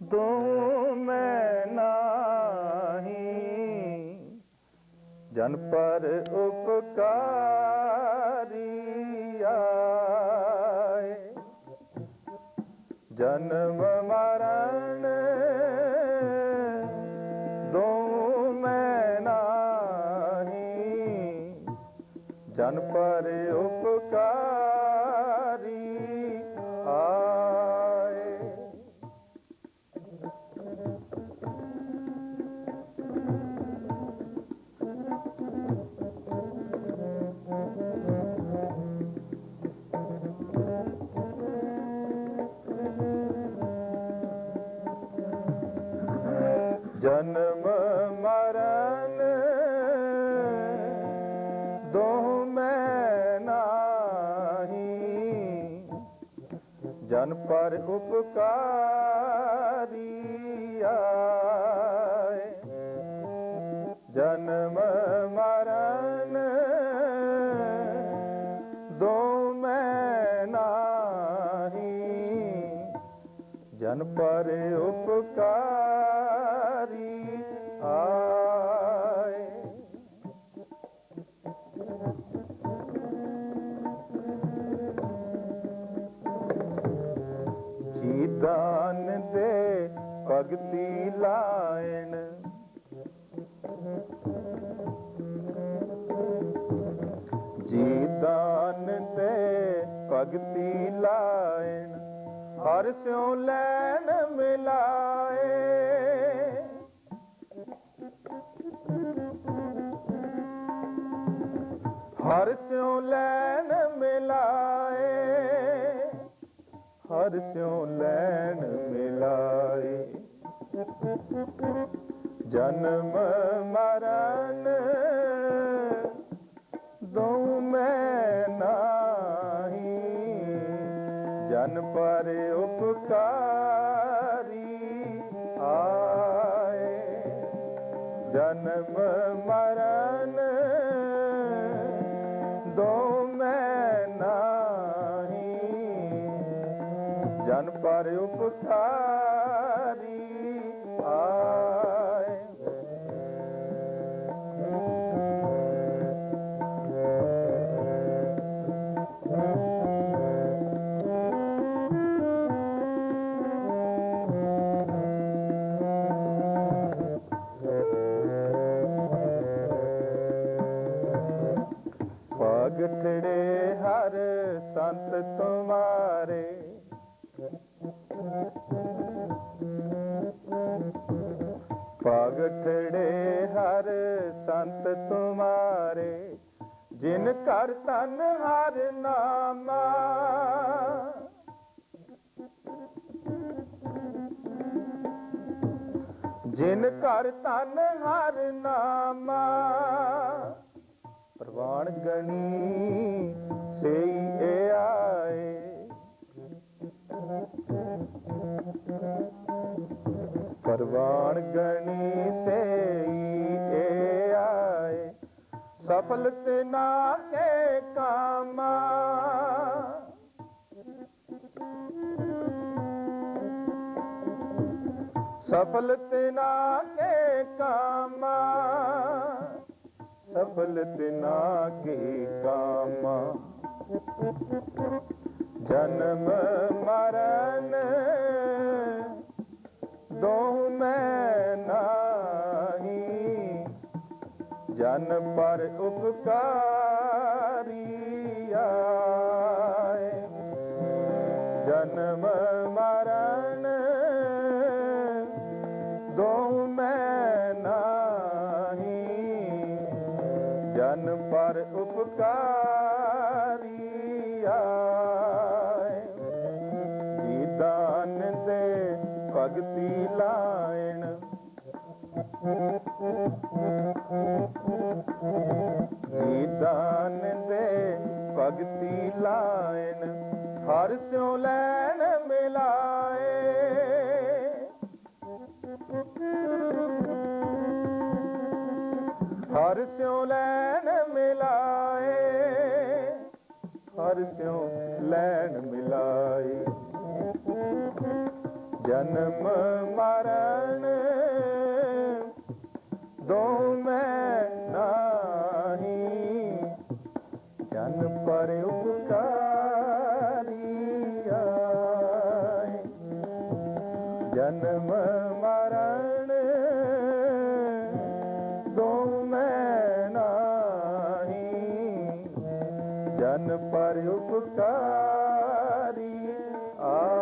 ਦੋ ਮੈਂ ਨਾਹੀ ਜਨ ਪਰ ਉਪਕਾਰੀ ਆਏ। ਜਨਮ ਮਰਨ ਜਨਮ ਮਰਨ। ਦੋ ਮੈਂ ਨਾਹੀ। ਜਨ ਪਰ ਉਪਕਾਰੀ ਆਏ। ਜਨਮ ਮਰਨ। ਦੋ ਮੈਂ ਨਾਹੀ। ਜਨ ਪਰ ਉਪਕਾਰੀ ਸਿਉ ਲੈਣ ਮਿਲਾਏ? ਹਰ ਸਿਉ ਲੈਣ ਮਿਲਾਏ? ਹਰ ਸਿਉ ਲੈਣ ਮਿਲਾਏ? ਜਨਮ ਜਨ ਉਪਕਾਰੀ ਆਏ। ਜਨਮ ਮਰਨ ਦੋ ਮੈਂ ਨਾਹੀ। ਜਨ ਪਰ ਉਪਕਾਰੀ ਜਿਨ ਕਰ ਤਨ ਹਰ ਨਾਮਾ। ਜਿਨ ਕਰ ਤਨ ਹਰ ਨਾਮਾ। ਪ੍ਰਵਾਨ ਗਣੀ ਸਈ ਏ ਆਏ। ਪ੍ਰਵਾਨ ਗਣੀ ਸਈ ਸਫਲ ਤੇ ਨਾ ਕੇ ਕਾਮਾ। ਸਫਲ ਤੇ ਨਾ ਕੇ ਕਾਮਾ। ਸਫਲ ਤਿਨਾ ਕੀ ਕਾਮਾ। ਜਨਮ ਮਰਨ ਜਨ ਪਰ ਉਪਕਾਰੀ ਆਏ। ਜਨਮ ਮਰਨ ਦੋ ਮੈਂ ਨਾਹੀ। ਜਨ ਪਰ ਉਪਕਾਰੀ ਆਏ। ਜੀ ਦੇ ਭਗਤੀ ਲਾਇਣ ਜੀ ਦੇ ਭਗਤੀ ਲਾਇਨ, ਹਰ ਸਿਉ ਲੈਣ ਮਿਲਾਏ। ਹਰ ਸਿਉ ਲੈਣ ਮਿਲਾਏ, ਹਰ ਸਿਉ ਲੈਣ ਮਿਲਾਏ। ਜਨਮ ਮਰਨ ਦੋ ਮੈਂ ਨਾਹੀ ਜਨ ਪਰ ਉਪਕਾਰੀ ਜਨਮ ਮਰਨ ਦੋ ਮੈਂ ਨਾਹੀ ਜਨ ਪਰ ਉਪਕਾਰੀ ਆਏ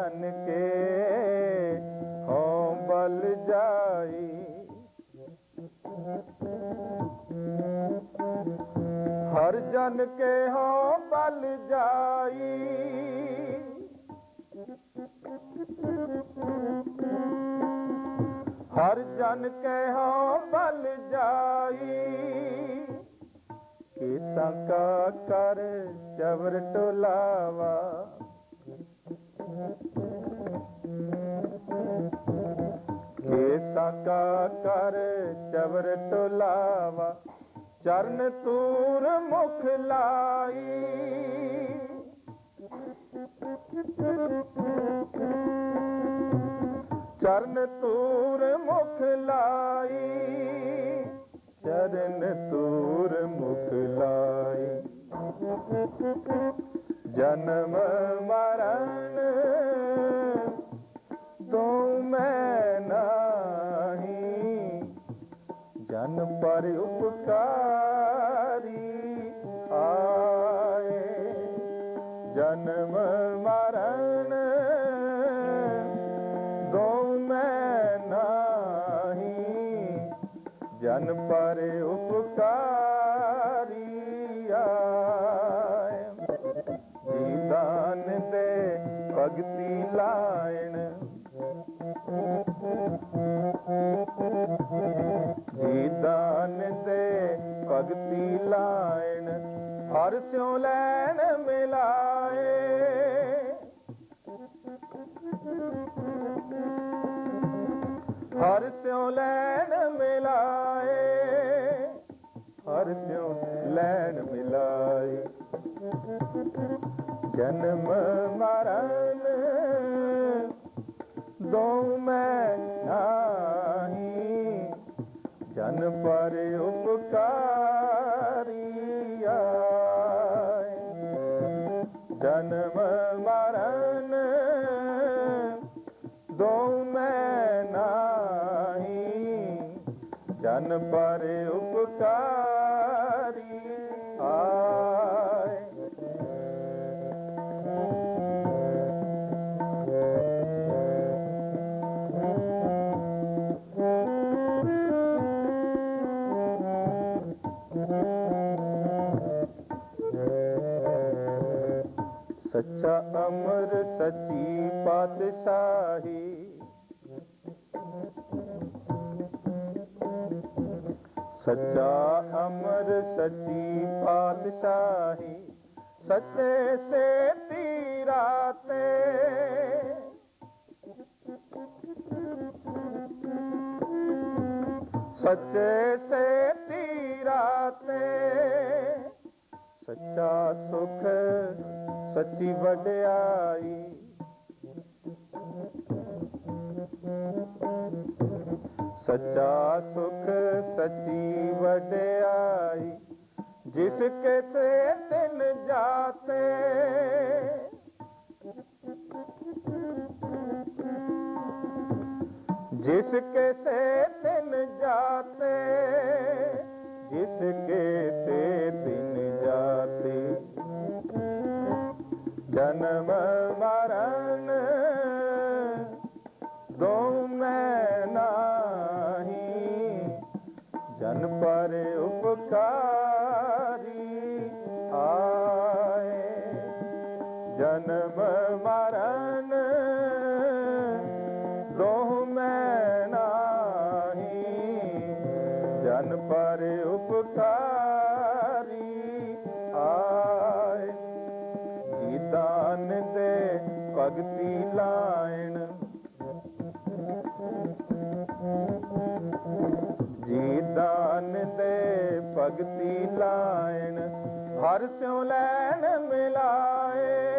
ਜਨ ਕੇ ਹੋ ਬਲ ਜਾਈ। ਹਰ ਜਨ ਕੇ ਹੋਂ ਬਲ ਜਾਈ। ਹਰ ਜਨ ਕਹਿਓ ਬਲ ਜਾਈ। ਕੇਸਾਂ ਕਾ ਕਰ ਚਵਰ ਟੋਲਾਵਾ। ਕੇਸਾਂ ਕਰ ਚਵਰ ਟੋਲਾਵਾ, ਚਰਨ ਤੂਰ ਮੁਖ ਲਾਈ। ਚਰਨ ਤੂਰ ਮੁਖ ਲਾਈ, ਚਰਨ ਤੂਰ ਮੁਖ ਲਾਈ। ਜਨਮ ਮਰਨ, ਤੂੰ ਮੈਂ ਨਾਹੀ ਜਨ ਪਰ ਉਪਕਾਰੀ ਆਏ। ਜਨਮ ਮਰਨ ਦੋ ਮੈਂ ਨਾਹੀ। ਜਨ ਪਰ ਦੋ ਮੈਂ ਨਾਹੀ। ਜਨ ਪਰ ਉਪਕਾਰੀ ਪਾਤਸ਼ਾਹੀ ਸੱਚੇ ਸੇ ਤੀਰਾ ਤੇ ਸੱਚੇ ਸੇ ਤੀਰਾ ਤੇ ਸੱਚਾ ਸੁਖ ਸੱਚੀ ਵਡਿਆਈ। ਸੱਚਾ ਸੁਖ ਸੱਚੀ ਵਡਿਆਈ। जिसके से दिन जाते जिसके से दिन जाते जिसके से दिन जाते जन्म मरण दो मैं नाही जन पर उपकार ਭਗਤੀ ਲਾਇਣ ਹਰ ਸਿਉ ਲੈਣ ਮਿਲਾਏ।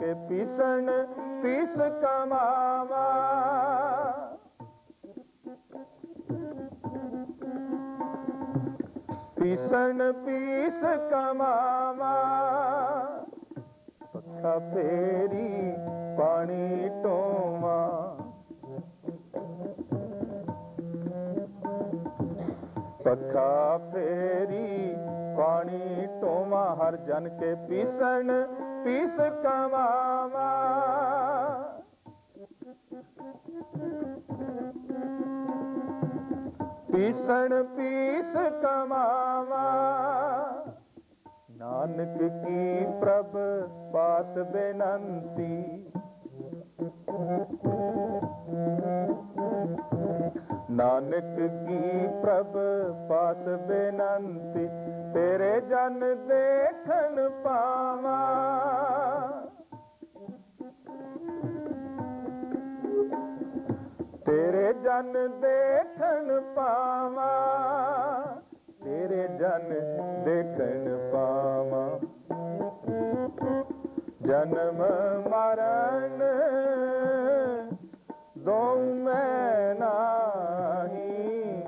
ਕੇ ਪੀਸਣ, ਪੀਸ ਕਮਾਵਾ। ਪੀਸਣ, ਪੀਸ ਕਮਾਵਾ। ਪੱਖਾ ਫੇਰੀ ਪਾਣੀ ਢੋਵਾ ਪੱਖਾ ਫੇਰੀ ਪਾਣੀ ਢੋਵਾ ਹਰ ਜਨ ਕੇ ਪੀਸਣ ਪੀਸ ਕਮਾਵਾ। ਪੀਸਣ ਪੀਸ ਕਮਾਵਾ। ਨਾਨਕ ਕੀ ਪ੍ਰਭ ਪਾਸ ਬੇਨੰਤੀ। ਨਾਨਕ ਕੀ ਪ੍ਰਭ ਪਾਸ ਬੇਨੰਤੀ, ਤੇਰੇ ਜਨ ਦੇਖਣ ਪਾਵਾਂ। ਤੇਰੇ ਜਨ ਦੇਖਣ ਪਾਵਾਂ, ਤੇਰੇ ਜਨ ਦੇਖਣ ਪਾਵਾਂ। ਜਨਮ ਮਰਨ ਦੋ ਮੈਂ ਨਾਹੀ।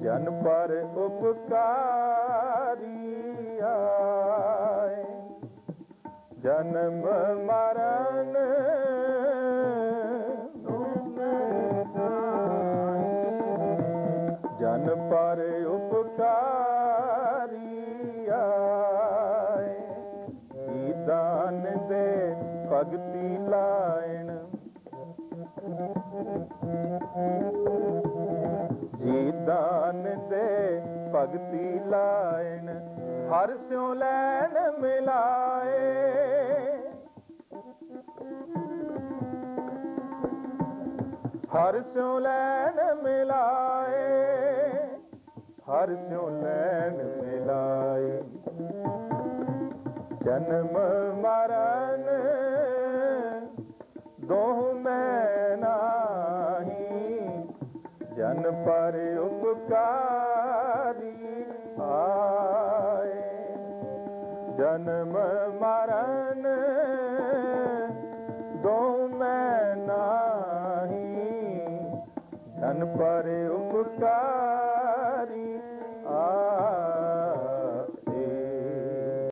ਜਨ ਪਰ ਉਪਕਾਰੀ ਆਏ। ਜਨਮ ਮਰਨ ਭਗਤੀ ਲਾਇਣ। ਜੀ ਦਾਨ ਦੇ ਭਗਤੀ ਲਾਇਣ, ਹਰ ਸਿਉ ਲੈਣ ਮਿਲਾਏ। ਹਰ ਸਿਉ ਲੈਣ ਮਿਲਾਏ, ਹਰ ਸਿਉ ਲੈਣ ਮਿਲਾਏ। ਜਨਮ ਮਰਨ ਜਨ ਪਰ ਉਪਕਾਰੀ ਆਏ ਜਨਮ